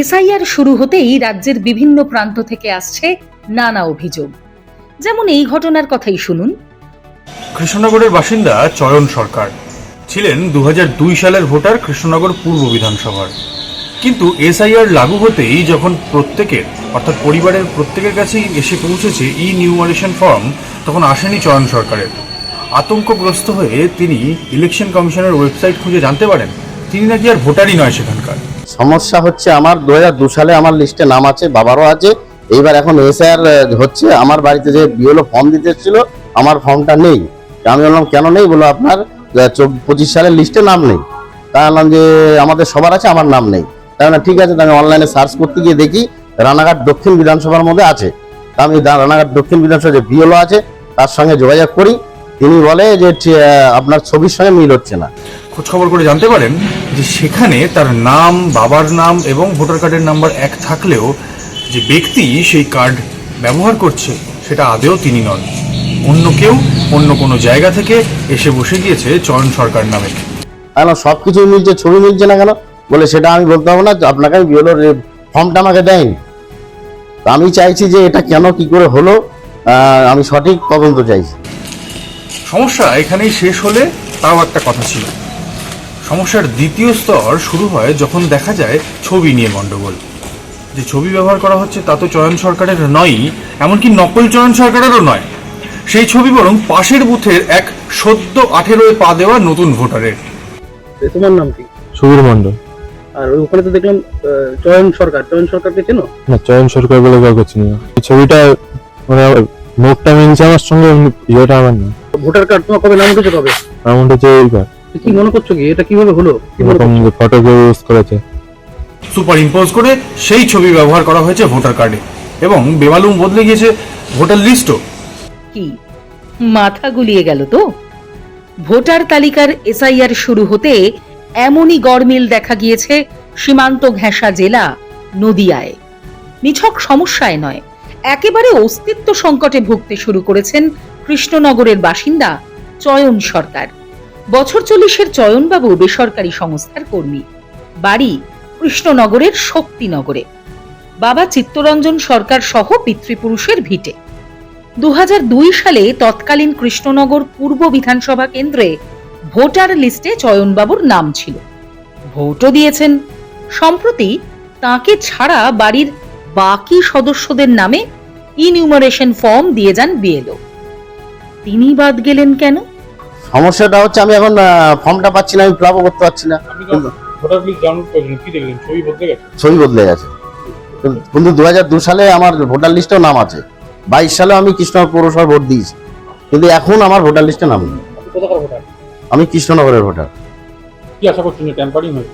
SIR শুরু হতেই রাজ্যের বিভিন্ন প্রান্ত থেকে আসছে নানা অভিযোগ। যেমন এই ঘটনার কথাই শুনুন। কৃষ্ণনগরের বাসিন্দা চয়ন সরকার। ছিলেন দু হাজার দুই সালের ভোটার কৃষ্ণনগর পূর্ব বিধানসভার। কিন্তু এসআইআর লাগু হতেই যখন প্রত্যেকের, অর্থাৎ পরিবারের প্রত্যেকের কাছেই এসে পৌঁছেছে ই নিউমারেশন ফর্ম তখন আসেনি চয়ন সরকারের। আতঙ্কগ্রস্ত হয়ে তিনি ইলেকশন কমিশনের ওয়েবসাইট খুঁজে জানতে পারেন। তিনি নাকি আর ভোটারই নয় সেখানকার। সমস্যা হচ্ছে আমার, দু হাজার সালে আমার লিস্টে নাম আছে, বাবারও আছে। এইবার এখন এসআর হচ্ছে, আমার বাড়িতে যে বিএলও ফর্ম দিতে এসেছিল, আমার ফর্মটা নেই। আমি বললাম, কেন নেই? বলো আপনার পঁচিশ সালের লিস্টে নাম নেই। তা বললাম যে, আমাদের সবার আছে, আমার নাম নেই। তাই না ঠিক আছে আমি অনলাইনে সার্চ করতে গিয়ে দেখি, রানাঘাট দক্ষিণ বিধানসভার মধ্যে আছে। তা আমি রানাঘাট দক্ষিণ বিধানসভা যে বিএলও আছে, তার সঙ্গে যোগাযোগ করি। তিনি বলে যে আপনার ছবির সঙ্গে মিল হচ্ছে না। খোঁজখবর করে জানতে পারেন যে সেখানে তার নাম বাবার নাম এবং ভোটার কার্ডের নাম্বার এক থাকলেও যে ব্যক্তি সেই কার্ড ব্যবহার করছে সেটা আদেও তিনি নন। অন্য কেউ অন্য কোনো জায়গা থেকে এসে বসে গিয়েছে চয়ন সরকার নামে। কেন? সব কিছুই মিলছে ছবি মিলছে না কেন? বলে সেটা আমি বলতে পারব না আপনাকে আমি বিএলওর ফর্মটা আমাকে দেয়নি। তো আমি চাইছি যে এটা কেন কি করে হলো আমি সঠিক তদন্ত চাইছি। সমস্যা এখানেই শেষ হলে তাও একটা কথা ছিল। সমস্যার দ্বিতীয় স্তর শুরু হয় যখন দেখা যায় ছবি নিয়ে গণ্ডগোল যে ছবি ব্যবহার করা হচ্ছে তা তো চয়ন সরকারের নয়ই এমনকি নকল চয়ন সরকারেরও নয়। সেই ছবি বরং পাশের বুথের এক সদ্য আঠেরোয় পা দেওয়া নতুন ভোটারের। এ, তোমার নাম কি? সুবীর মন্ডল আর ওই ওখানে তো দেখলাম চয়ন সরকার। চয়ন সরকারকে চেনো? না চয়ন সরকার বলে কাউকে চিনি না। এই ছবিটা মানে আমার মুখটা মিলছে আমার সঙ্গে ইয়েটা আমার না ভোটার কার্ড তোমার কবে নাম উঠেছে কবে আমার মনে হচ্ছে এইবার। কি মনে করছ কি? এটা কীভাবে হলো? এরকম ফটো ইউজ করেছে। সুপার ইম্পোজ করে সেই ছবি ব্যবহার করা হয়েছে ভোটার কার্ডে। এবং বেমালুম বদলে গিয়েছে ভোটার লিস্টও কি? মাথা গুলিয়ে গেল তো? ভোটার তালিকার এসআইআর শুরু হতে এমনই গরমিল দেখা গিয়েছে সীমান্ত ঘেঁষা জেলা নদিয়ায়। নিছক সমস্যায় নয় একেবারে অস্তিত্ব সংকটে ভুগতে শুরু করেছেন কৃষ্ণনগরের বাসিন্দা চয়ন সরকার। বছর চল্লিশের চয়নবাবু বেসরকারি সংস্থার কর্মী। বাড়ি কৃষ্ণনগরের শক্তিনগরে। বাবা চিত্তরঞ্জন সরকার সহ পিতৃপুরুষের ভিটে। দু হাজার দুই সালে তৎকালীন কৃষ্ণনগর পূর্ব বিধানসভা কেন্দ্রে ভোটার লিস্টে চয়নবাবুর নাম ছিল। ভোটও দিয়েছেন। সম্প্রতি তাকে ছাড়া বাড়ির বাকি সদস্যদের নামে ইনিউমারেশন ফর্ম দিয়ে যান বিএলও। তিনি বাদ গেলেন কেন? সমস্যাটা হচ্ছে আমি এখন ফর্মটা পাচ্ছি না আমি ফিল করতে পারছি না। ছবি বদলে গেছে? ছবি বদলে গেছে। কিন্তু- দু দু সালে আমার ভোটার লিস্টেও নাম আছে। বাইশ সালে আমি কৃষ্ণনগর পৌরসভা ভোট দিয়েছি। কিন্তু এখন আমার ভোটার লিস্টে নাম নেই। আমি কৃষ্ণনগরের ভোটার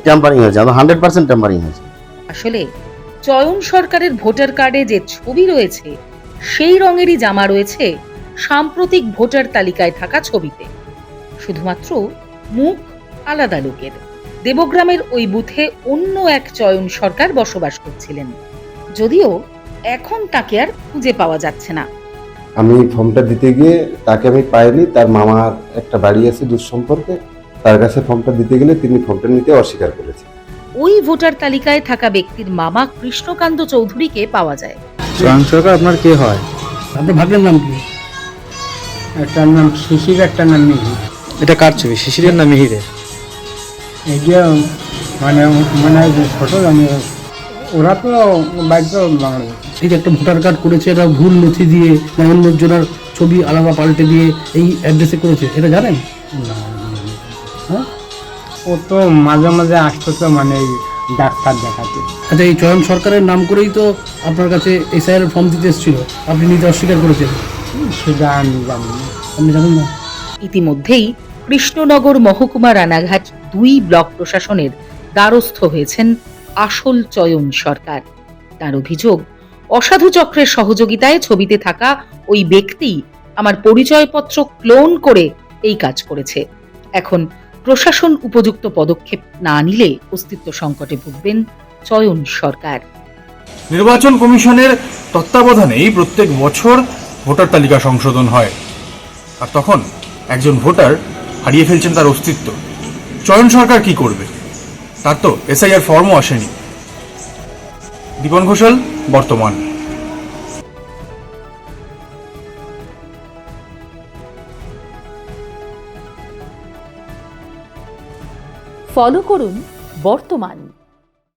ট্যাম্পারিং হয়েছে? আমার হান্ড্রেড পার্সেন্ট ট্যাম্পারিং হয়েছে। আসলে চয়ন সরকারের ভোটার কার্ডে যে ছবি রয়েছে সেই রঙেরই জামা রয়েছে সাম্প্রতিক ভোটার তালিকায় থাকা ছবিতে। শুধুমাত্র মুখ আলাদা লোকের। দেবগ্রামের ওই বুথে অন্য এক চয়ন সরকার বসবাস করছিলেন। যদিও এখন তাকে আর খুঁজে পাওয়া যাচ্ছে না। আমি ফর্মটা দিতে গিয়ে তাকে আমি পাইনি তার মামার একটা বাড়ি আছে দূর সম্পর্কে তার কাছে ফর্মটা দিতে গেলে তিনি ফর্মটা নিতে অস্বীকার করেছে ওই ভোটার তালিকায় থাকা ব্যক্তির মামা কৃষ্ণকান্ত চৌধুরীকে পাওয়া যায়। চয়ন সরকার আপনার কে হয়? আপনার ভাগ্নের নাম কি? একটার নাম শিশির একটার নাম মিহি এটা কার ছবি? শিশিরের না মিহিরের? এই যে মানে মানে ছোট আমি ওরা তো বাইক বাংলাদেশ। এই যে একটা ভোটার কার্ড করেছে এটা ভুল নথি দিয়ে না অন্য ছবি আলাদা পাল্টে দিয়ে এই অ্যাড্রেসে করেছে এটা জানেন? ও তো মাঝে মাঝে আসতো তো মানে এই ডাক্তার দেখাতে। আচ্ছা এই চয়ন সরকারের নাম করেই তো আপনার কাছে এসআইআর ফর্ম দিতে এসেছিল। আপনি নিতে অস্বীকার করেছেন? সেটা আমি জানি না। আপনি জানেন না? ইতিমধ্যেই কৃষ্ণনগর মহকুমা রানাঘাট দুই ব্লক প্রশাসনের দ্বারস্থ হয়েছেন আসল চয়ন সরকার। তার অভিযোগ, অসাধু চক্রের সহযোগিতায় ছবিতে থাকা ওই ব্যক্তি আমার পরিচয়পত্র ক্লোন করে এই কাজ করেছে। এখন প্রশাসন উপযুক্ত পদক্ষেপ না নিলে অস্তিত্ব সংকটে ভুগবেন চয়ন সরকার। নির্বাচন কমিশনের তত্ত্বাবধানেই প্রত্যেক বছর ভোটার তালিকা সংশোধন হয়। আর তখন একজন ভোটার হারিয়ে ফেলছেন তার অস্তিত্ব। চয়ন সরকার কি করবে? তার তো এসআইআর ফর্মও আসেনি। দীপন ঘোষাল, বর্তমান। ফলো করুন বর্তমান।